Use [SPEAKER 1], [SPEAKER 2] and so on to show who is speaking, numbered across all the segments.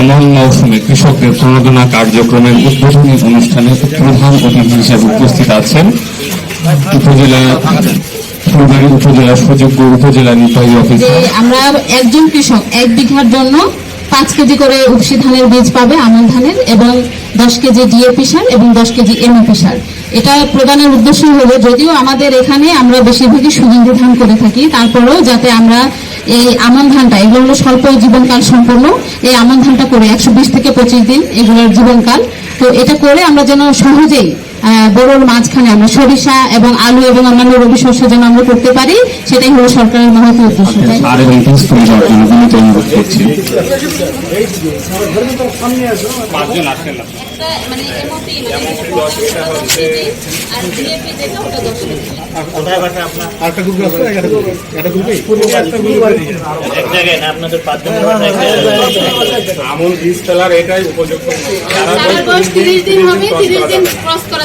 [SPEAKER 1] আমন মৌসুমে কৃষকদের প্রণোদনা কার্যক্রমের উদ্বোধনী অনুষ্ঠানে প্রধান অতিথি হিসেবে উপস্থিত আছেন উপজেলা ফুলবাড়ি উপজেলা সুযোগ্য উপজেলা নির্বাহী অফিসার।
[SPEAKER 2] আমরা একজন কৃষক এক বিঘার জন্য পাঁচ কেজি করে উপসি ধানের বীজ পাবে আমন ধানের এবং দশ কেজি ডিএপি সার এবং দশ কেজি এমওপি সার এটা প্রদানের উদ্দেশ্য হলো যদিও আমাদের এখানে আমরা বেশিরভাগই সুগন্ধি ধান করে থাকি তারপরেও যাতে আমরা এই আমন ধানটা, এগুলো হলো স্বল্প জীবনকাল সম্পূর্ণ এই আমন ধানটা করে একশো বিশ থেকে পঁচিশ দিন এগুলোর জীবনকাল। তো এটা করে আমরা যেন সহজেই বড়োর মাঝখানে আমরা সরিষা এবং আলু এবং অন্যান্য রবি শস্য যেন আমরা করতে পারি সেটাই হলো সরকারের মহৎ উদ্দেশ্য
[SPEAKER 1] বীজ
[SPEAKER 2] মানে
[SPEAKER 3] আরেকটা গ্রুপ আছে একটা গ্রুপ একটা গ্রুপে
[SPEAKER 4] এক জায়গায় না আপনাদের পাঁচজনের এক
[SPEAKER 5] আমন বীজ ফেলার এটাই উপযুক্ত।
[SPEAKER 2] তিরিশ দিন হবে তিরিশ দিন ক্রস করা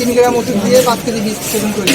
[SPEAKER 6] তিন গ্রাম ওষুধ দিয়ে পাঁচ কেজি বীজ সেবন করে।